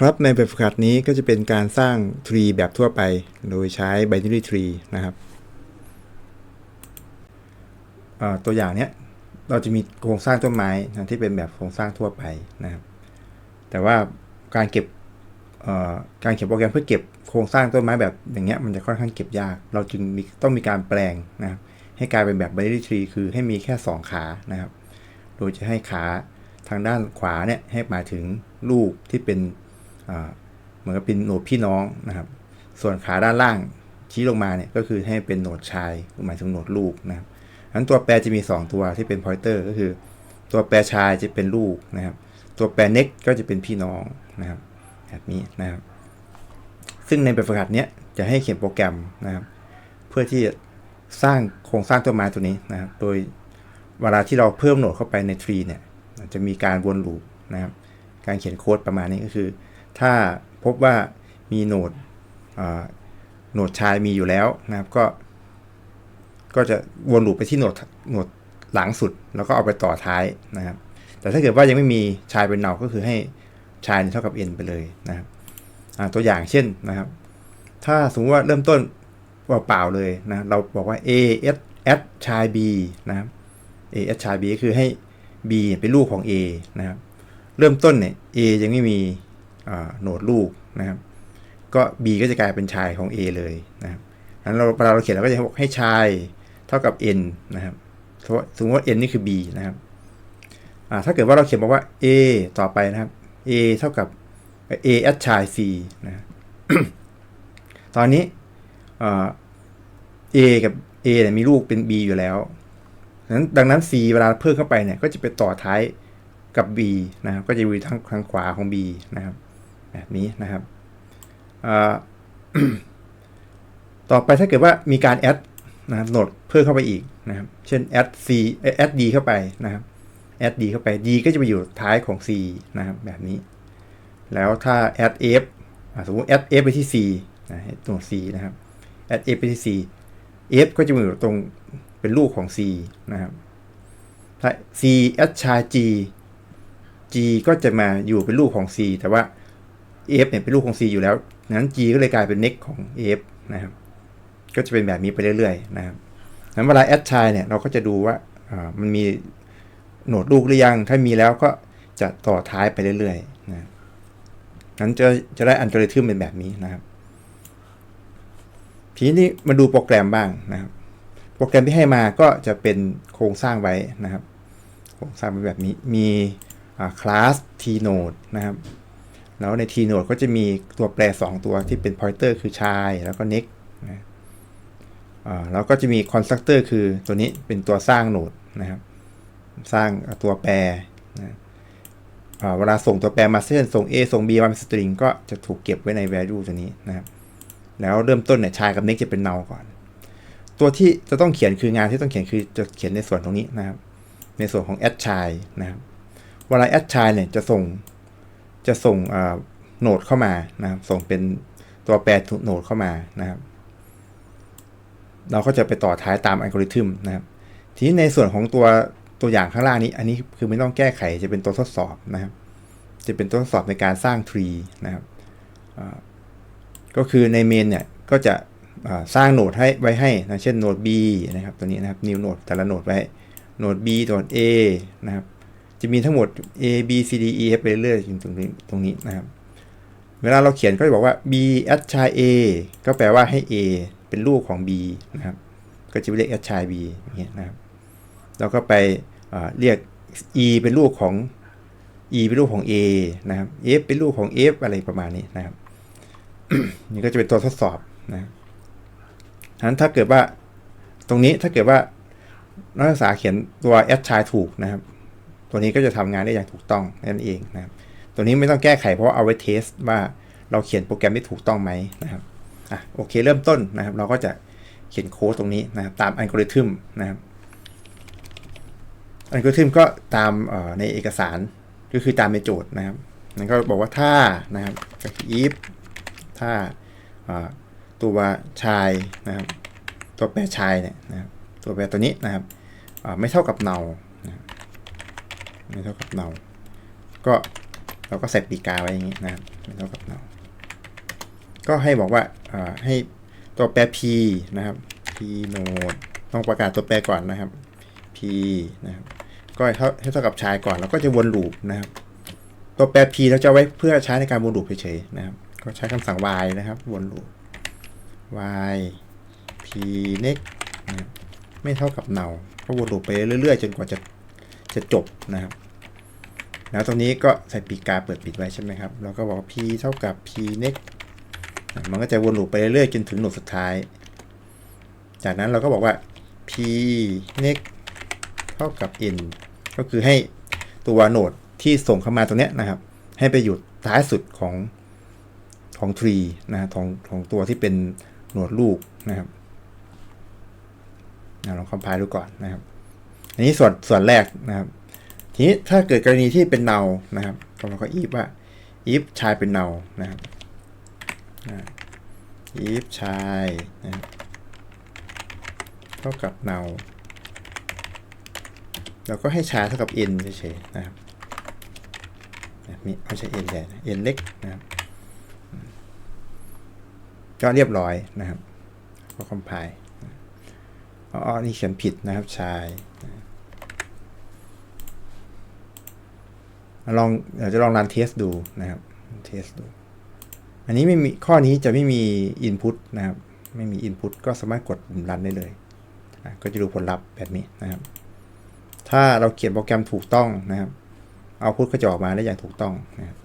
ครับในแบบฝึกหัดนี้ก็จะเป็นการสร้าง tree แบบทั่วไป โดยใช้ binary tree นะครับตัวอย่างเนี้ยเราจะมีโครงสร้างต้นไม้นะที่เป็นแบบโครงสร้างทั่วไปนะครับ แต่ว่าการเก็บการเขียนโปรแกรมเพื่อเก็บโครงสร้างต้นไม้แบบอย่างเงี้ยมันจะค่อนข้างเก็บยาก เราจึงมีต้องมีการแปลงนะครับให้กลายเป็นแบบ binary tree คือให้มีแค่ 2 ขานะครับ โดยจะให้ขาทางด้านขวาเนี่ยให้มาถึงลูกที่เป็น เหมือนกับเป็นโหนดพี่น้องนะครับ ส่วนขาด้านล่างชี้ลงมาเนี่ยก็คือให้เป็นโหนดชายหมายถึงโหนดลูกนะครับอันตัวแปรจะมี 2 ตัวที่เป็น pointer ก็คือ ตัวแปรชายจะเป็นลูกนะครับ ตัวแปร next ก็จะเป็นพี่น้องนะครับแบบนี้นะครับ ซึ่งในแบบฝึกหัดเนี้ยจะให้เขียนโปรแกรมนะครับ เพื่อที่จะสร้างโครงสร้างต้นไม้ตัวนี้นะครับ โดยเวลาที่เราเพิ่มโหนดเข้าไปใน tree เนี่ยจะมีการวนลูปนะครับ การเขียนโค้ดประมาณนี้ก็คือ ถ้าพบว่ามีโหนดโหนดชายมีอยู่แล้วนะครับก็ ก็จะวนลูปไปที่โหนดโหนดหลังสุด แล้วก็เอาไปต่อท้ายนะครับ แต่ถ้าเกิดว่ายังไม่มีชายเป็นเนาก็คือให้ชายเท่ากับ n ไปเลยนะครับตัวอย่างเช่นนะครับ ถ้าสมมติว่าเริ่มต้นเปล่าๆเลยนะเราบอกว่า a s s ชาย b นะครับ a s ชาย b ก็คือให้ b เป็นลูกของ a นะครับ เริ่มต้นเนี่ย a ยังไม่มี โหนดลูกนะครับ ก็ b ก็จะกลายเป็นชายของ a เลยนะครับนั้นเราเวลาเราเขียนเราก็จะบอกให้ชายเท่ากับ n นะครับสมมติว่า n นี่คือ b นะครับถ้าเกิดว่าเราเขียนบอกว่า a ต่อไปนะครับ a เท่ากับ a s ชาย c นะตอนนี้อ่า a กับ a เนี่ยมีลูกเป็น b อยู่แล้วนั้นดังนั้น c เวลาเพิ่มเข้าไปเนี่ยก็จะไปต่อท้ายกับ b นะครับก็จะอยู่ทางทางขวาของ b นะครับ แบบนี้นะครับต่อไปถ้าเกิดว่ามีการ add นะครับโหนดเพิ่มเข้าไปอีกนะครับ เช่น add c add d เข้าไปนะครับ add d เข้าไป d ก็จะไปอยู่ท้ายของ c นะครับแบบนี้ แล้วถ้า add f สมมติ add f ไปที่ c นะตรง c นะครับ add f ไปที่ c f ก็จะมาอยู่ตรงเป็นลูกของ c นะครับ ถ้า c add ชาย g g ก็จะมาอยู่เป็นลูกของ c แต่ว่า f เนี่ยเป็นลูกของ c อยู่แล้วนั้น g ก็เลยกลายเป็น next ของ f นะครับ ก็จะเป็นแบบนี้ไปเรื่อยๆนะครับนั้นเวลา add ชายเนี่ยเราก็จะดูว่ามันมีโหนดลูกหรือยัง ถ้ามีแล้วก็จะต่อท้ายไปเรื่อยๆนะนั้นจะจะได้อัลกอริทึมเป็นแบบนี้นะครับ ทีนี้มาดูโปรแกรมบ้างนะครับ โปรแกรมที่ให้มาก็จะเป็นโครงสร้างไว้นะครับ โครงสร้างเป็นแบบนี้ มีคลาส t node นะครับ แล้วใน t node ก็จะมีตัวแปร 2 ตัวที่เป็น pointer คือชายแล้วก็ next นะแล้วก็จะมี constructor คือตัวนี้เป็นตัวสร้างโหนดนะครับ สร้างตัวแปรนะเวลาส่งตัวแปรมาเช่นส่ง a ส่ง b มาเป็น string ก็จะถูกเก็บไว้ใน value ตัวนี้นะครับ แล้วเริ่มต้นเนี่ยชายกับ next จะเป็น null ก่อน ตัวที่จะต้องเขียนคืองานที่ต้องเขียนคือจะเขียนในส่วนตรงนี้นะครับ ในส่วนของ add ชายนะครับ เวลา add ชายเนี่ยจะส่ง จะส่งโหนดเข้ามานะครับ ส่งเป็นตัวแปรโหนดเข้ามานะครับ เราก็จะไปต่อท้ายตามอัลกอริทึมนะครับ ทีนี้ในส่วนของตัวตัวอย่างข้างล่างนี้ อันนี้คือไม่ต้องแก้ไขจะเป็นตัวทดสอบนะครับ จะเป็นตัวทดสอบในการสร้างทรีนะครับก็คือในเมนเนี่ยก็จะสร้างโหนดให้ไว้ให้นะเช่นโหนด B นะครับตัวนี้นะครับ new โหนดแต่ละโหนดไว้โหนด B โหนด A นะครับ จะมีทั้งหมด A B C D E F ไปเรื่อยๆตรงนี้ตรงนี้นะครับ เวลาเราเขียนก็จะบอกว่า B at ชาย A ก็แปลว่าให้ A เป็นลูกของ B นะครับ ก็จะเรียก at ชาย B อย่างเงี้ยนะครับ แล้วก็ไปเรียก E เป็นลูกของ E เป็นลูกของ A นะครับ F เป็นลูกของ F อะไรประมาณนี้นะครับ นี่ก็จะเป็นตัวทดสอบนะครับฉะนั้นถ้าเกิดว่าตรงนี้ถ้าเกิดว่านักศึกษาเขียนตัว at ชายถูกนะครับ ตัวนี้ก็จะทำงานได้อย่างถูกต้องนั่นเองนะครับ ตัวนี้ไม่ต้องแก้ไขเพราะเอาไว้เทสว่าเราเขียนโปรแกรมได้ถูกต้องไหมนะครับอะโอเคเริ่มต้นนะครับ เราก็จะเขียนโค้ดตรงนี้นะครับตามอัลกอริทึมนะครับอัลกอริทึมก็ตามในเอกสารก็คือตามในโจทย์นะครับนั่นก็บอกว่าถ้านะครับ if ถ้าตัวชายนะครับ ตัวแปรชายเนี่ยนะครับตัวแปรตัวนี้นะครับไม่เท่ากับเนา ไม่เท่ากับเนาก็เราก็ใส่ปีกาไว้อย่างนี้นะครับไม่เท่ากับ now ก็ให้บอกว่าให้ตัวแปร p นะครับ p node ต้องประกาศตัวแปรก่อนนะครับ p นะครับก็ให้เท่าเท่ากับชายก่อนแล้วก็จะวนลูปนะครับ ตัวแปร p เราจะไว้เพื่อใช้ในการวนลูปเฉยๆนะครับ ก็ใช้คำสั่ง y นะครับวนลูป y p next ไม่เท่ากับ now ก็วนลูปไปเรื่อยๆ จนกว่าจะ จะจบนะครับ แล้วตรงนี้ก็ใส่ปีกาเปิดปิดไว้ใช่ไหมครับเราก็บอก p เท่ากับ p next มันก็จะวนลูปไปเรื่อยๆจนถึงโหนดสุดท้าย จากนั้นเราก็บอกว่า p next เท่ากับ n ก็คือให้ตัวโหนดที่ส่งเข้ามาตรงนี้นะครับ ให้ไปอยู่ท้ายสุดของของ tree นะฮะของของตัวที่เป็นโหนดลูกนะครับอะลองคอมไพล์ดูก่อนนะครับ อันนี้ส่วนส่วนแรกนะครับทีนี้ถ้าเกิดกรณีที่เป็น n น l นะครับเราก็ if ว่า if ชายเป็น n น l นะครับอ่า if ชายนะเท่ากับ n น l เราก็ให้ชายเท่ากับ n เฉยๆนะครับแบบนี้ไม่ใช่ n ใหญ่นะ n เล็กนะครับก็เรียบร้อยนะครับก็คอมไพล์อ๋อ นี่เขียนผิดนะครับชาย ลองเดี๋ยวจะลองรันเทสดูนะครับเทสดู อันนี้ไม่มีข้อนี้จะไม่มี Input นะครับ ไม่มี Input ก็สามารถกดปุ่มรันได้เลย ก็จะดูผลลัพธ์แบบนี้นะครับ ถ้าเราเขียนโปรแกรมถูกต้องนะครับเอาพุทก็จะออกมาได้อย่างถูกต้องนะครับ